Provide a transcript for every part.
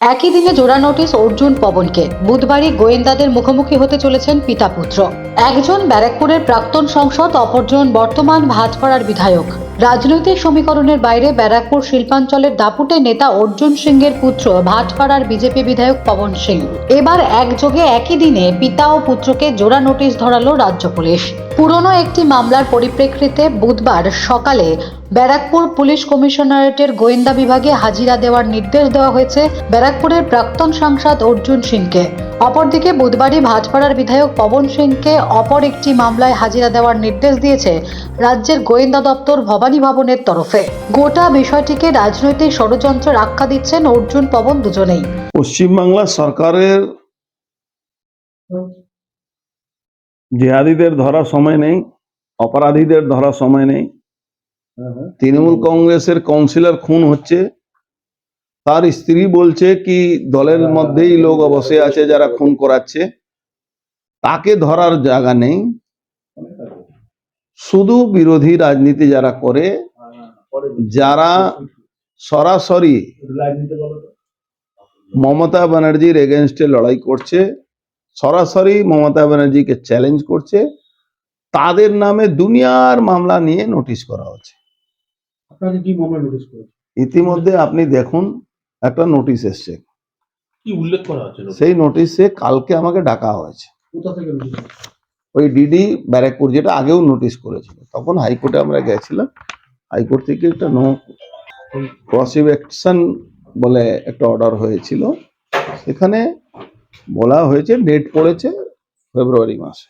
একই দিনে জোড়া নোটিশ অর্জুন পবনকে। বুধবারই গোয়েন্দাদের মুখোমুখি হতে চলেছেন পিতা পুত্র একজন ব্যারাকপুরের প্রাক্তন সংসদ, অপরজন বর্তমান ভাজপাড়ার বিধায়ক। রাজনৈতিক সমীকরণের বাইরে ব্যারাকপুর শিল্পাঞ্চলের দাপুটে নেতা অর্জুন সিংয়ের পুত্র ভাটপাড়ার বিজেপি বিধায়ক পবন সিং। এবার একযোগে একই দিনে পিতা ও পুত্রকে জোড়া নোটিশ ধরালো রাজ্য পুলিশ। পুরনো একটি মামলার পরিপ্রেক্ষিতে বুধবার সকালে ব্যারাকপুর পুলিশ কমিশনারেটের গোয়েন্দা বিভাগে হাজিরা দেওয়ার নির্দেশ দেওয়া হয়েছে ব্যারাকপুরের প্রাক্তন সাংসদ অর্জুন সিংকে। অপরদিকে বুধবারই ভাটপাড়ার বিধায়ক পবন সিংকে অপর একটি মামলায় হাজিরা দেওয়ার নির্দেশ দিয়েছে রাজ্যের গোয়েন্দা দপ্তর ভবানী ভবনের তরফে। গোটা বিষয়টিকে রাজনৈতিক ষড়যন্ত্রের আখ্যা দিচ্ছেন অর্জুন পবন দুজনেই। পশ্চিমবাংলা সরকারের জেহাদিদের ধরা সময় নেই অপরাধীদের ধরা সময় নেই। তৃণমূল কংগ্রেসের কাউন্সিলর খুন হচ্ছে। তার স্ত্রী বলছে কি দলের মধ্যেই লোক বসে আছে যারা খুন করাচ্ছে তাকে ধরার জায়গা নেই। শুধু বিরোধী রাজনীতি যারা করে যারা সরাসরি মমতা ব্যানার্জির এগেনস্টে লড়াই করছে সরাসরি মমতা ব্যানার্জিকে চ্যালেঞ্জ করছে তাদের নামে দুনিয়ার মামলা নিয়ে নোটিশ করা হচ্ছে। ইতিমধ্যে আপনি দেখুন একটা নোটিশ এসছে। কি উল্লেখ করা আছে সেই নোটিশে কালকে আমাকে ডাকা হয়েছে। কোথা থেকে ওই ডিডি ব্যারাকপুর যেটা আগেও নোটিশ করেছিল। তখন হাইকোর্টে আমরা গেছিলাম। হাইকোর্ট থেকে একটা নো প্রসিকিউশন বলে একটা অর্ডার হয়েছিল। সেখানে বলা হয়েছে ডেট পড়েছে ফেব্রুয়ারি মাসে।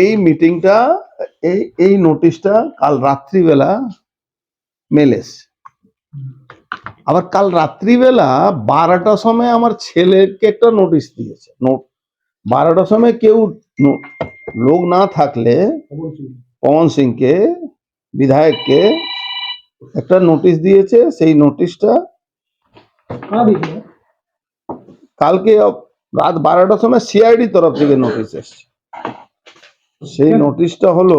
এই মিটিংটা এই এই নোটিশটা কাল রাত্রিবেলা মেলেস। আবার কাল রাত্রিবেলা বারোটার সময় আমার ছেলেকে একটা নোটিশ দিয়েছে। নোট বারোটার সময় কেউ লোক না থাকলে পবন সিংকে, বিধায়ককে একটা নোটিশ দিয়েছে। সেই নোটিশটা কালকে রাত বারোটার সময় সিআইডি তরফ থেকে নোটিশ এসছে। সেই নোটিশটা হলো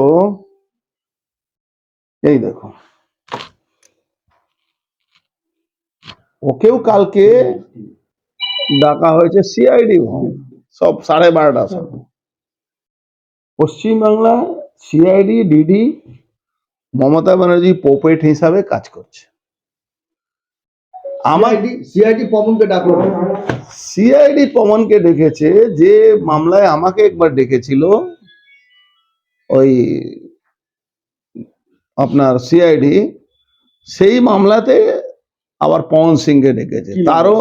এই দেখো। ওকেও কালকে ডাকা হয়েছে সিআইডি ভবন সব সাড়ে বারোটার সময়। Paschimbangla CID DD Mamata Banerjee puppet হিসাবে কাজ করছে। আমার সিআইডি পবনকে ডাকলো সিআইডি পবনকে ডেকেছে যে মামলায় আমাকে একবার ডেকেছিল ওই আপনার সিআইডি সেই মামলাতে আবার পবন সিংকে ডেকেছে। তারও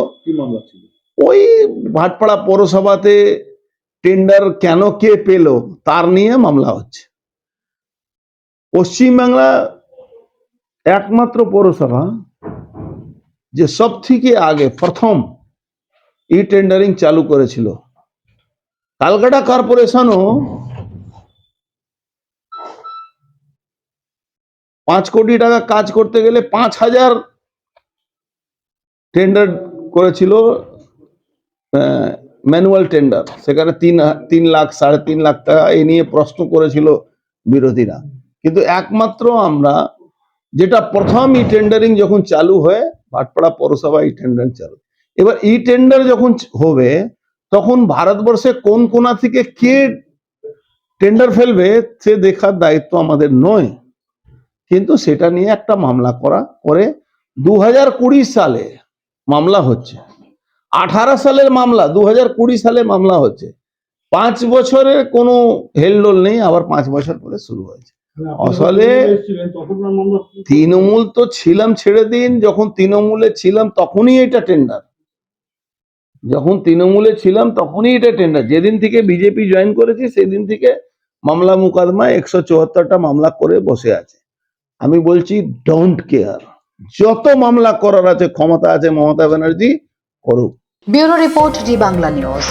ওই ভাটপাড়া পৌরসভাতে টেন্ডার কেন কে পেল তার নিয়ে মামলা হচ্ছে। পশ্চিমবাংলা একমাত্র পৌরসভা যে সব থেকে আগে প্রথম ই টেন্ডারিং চালু করেছিল। কালকাটা কর্পোরেশনও পাঁচ কোটি টাকা কাজ করতে গেলে পাঁচ হাজার টেন্ডার করেছিল ম্যানুয়াল টেন্ডার সেখানে তিন তিন লাখ, সাড়ে তিন লাখ টাকা এ নিয়ে প্রশ্ন করেছিল বিরোধীরা। কিন্তু একমাত্র আমরা, যেটা প্রথম ই টেন্ডারিং যখন চালু হয়, ভাটপাড়া পৌরসভা ই টেন্ডারিং চালু। এবার ই টেন্ডার যখন হবে, তখন ভারতবর্ষে কোন কোনা থেকে কে টেন্ডার ফেলবে, সে দেখার দায়িত্ব আমাদের নয়। কিন্তু সেটা নিয়ে একটা মামলা করা, করে দু হাজার কুড়ি সালে মামলা হচ্ছে। আঠারো সালের মামলা দু হাজার কুড়ি সালে মামলা হচ্ছে। পাঁচ বছরের কোনো হেলডোল নেই আবার পাঁচ বছর পরে শুরু হয়েছে। আসলে- না মামলা তৃণমূল তো ছিলাম ছেড়ে দিন যখন তৃণমূলে ছিলাম তখনই এটা টেন্ডার যখন তৃণমূলে ছিলাম তখনই এটা টেন্ডার যেদিন থেকে বিজেপি জয়েন করেছি সেদিন থেকে মামলা মুকদমা একশো চুয়াত্তরটা মামলা করে বসে আছে। আমি বলছি ডোন্ট কেয়ার যত মামলা করার আছে ক্ষমতা আছে মমতা ব্যানার্জি করুক। Bureau report Zee Bangla news.